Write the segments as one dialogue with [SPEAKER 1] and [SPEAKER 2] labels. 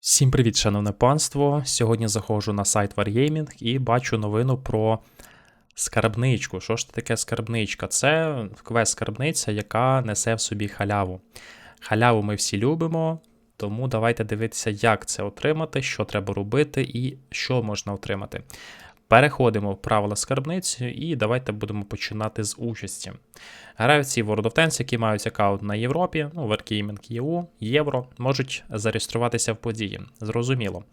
[SPEAKER 1] Всім привіт, шановне панство. Сьогодні заходжу на сайт Wargaming і бачу новину про скарбничку. Що ж таке скарбничка? Це квест-скарбниця, яка несе в собі халяву. Халяву ми всі любимо, тому давайте дивитися, як це отримати, що треба робити і що можна отримати. Переходимо в правила скарбниці і давайте будемо починати з участі. Гравці World of Tanks, які мають аккаунт на Європі, ну, Wargaming EU, Євро, можуть зареєструватися в події. Зрозуміло.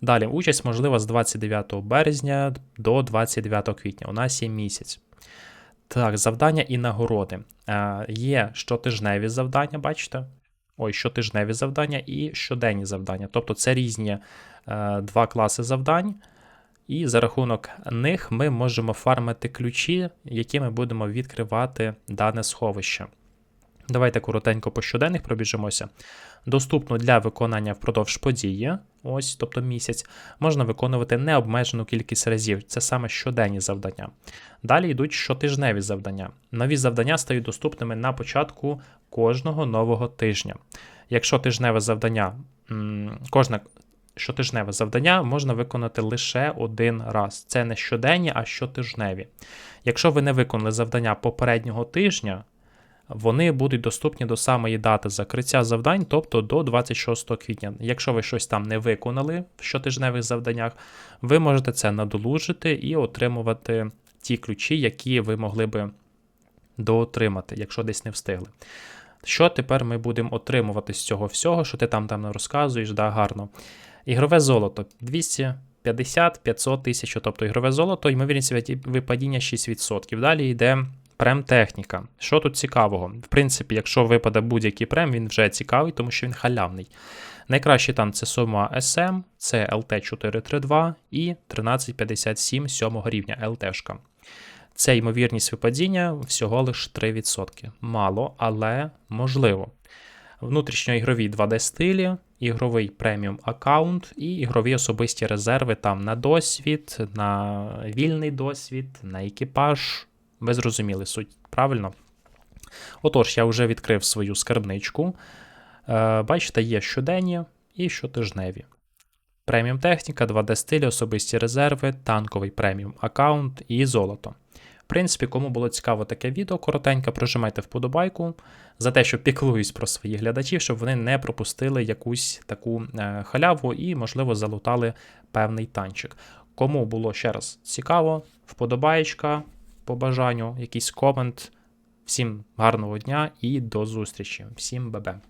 [SPEAKER 1] Далі, участь можлива з 29 березня до 29 квітня. У нас є місяць. Так, завдання і нагороди. Е, є щотижневі завдання, бачите? Ой, щотижневі завдання і щоденні завдання. Тобто це різні е, два класи завдань. І за рахунок них ми можемо фармити ключі, які ми будемо відкривати дане сховище. Давайте коротенько по щоденних пробіжимося. Доступно для виконання впродовж події, ось, тобто місяць, можна виконувати необмежену кількість разів. Це саме щоденні завдання. Далі йдуть щотижневі завдання. Нові завдання стають доступними на початку кожного нового тижня. Якщо тижневе завдання, кожна щотижневе завдання можна виконати лише один раз. Це не щоденні, а щотижневі. Якщо ви не виконали завдання попереднього тижня, вони будуть доступні до самої дати закриття завдань, тобто до 26 квітня. Якщо ви щось там не виконали в щотижневих завданнях, ви можете це надолужити і отримувати ті ключі, які ви могли би доотримати, якщо десь не встигли. Що тепер ми будемо отримувати з цього всього, що ти там там розказуєш, да, гарно. Ігрове золото 250 500 тисяч, тобто ігрове золото, ймовірність випадіння 6%. Далі йде прем-техніка. Що тут цікавого? В принципі, якщо випаде будь-який прем, він вже цікавий, тому що він халявний. Найкращий там це сума SM, це LT432 і 1357 7 рівня ЛТшка. Це ймовірність випадіння всього лише 3%. Мало, але можливо. Внутрішньоігрові 2D стилі, ігровий преміум аккаунт і ігрові особисті резерви там на досвід, на вільний досвід, на екіпаж. Ви зрозуміли суть, правильно? Отож, я вже відкрив свою скарбничку. Е, Бачите, є щоденні і щотижневі. Преміум техніка, 2D стилі, особисті резерви, танковий преміум аккаунт і золото. В принципі, кому було цікаво таке відео, коротенько, прожимайте вподобайку за те, що піклуюсь про своїх глядачів, щоб вони не пропустили якусь таку е, халяву і, можливо, залутали певний танчик. Кому було ще раз цікаво, вподобаєчка по бажанню, якийсь комент. Всім гарного дня і до зустрічі. Всім бебе.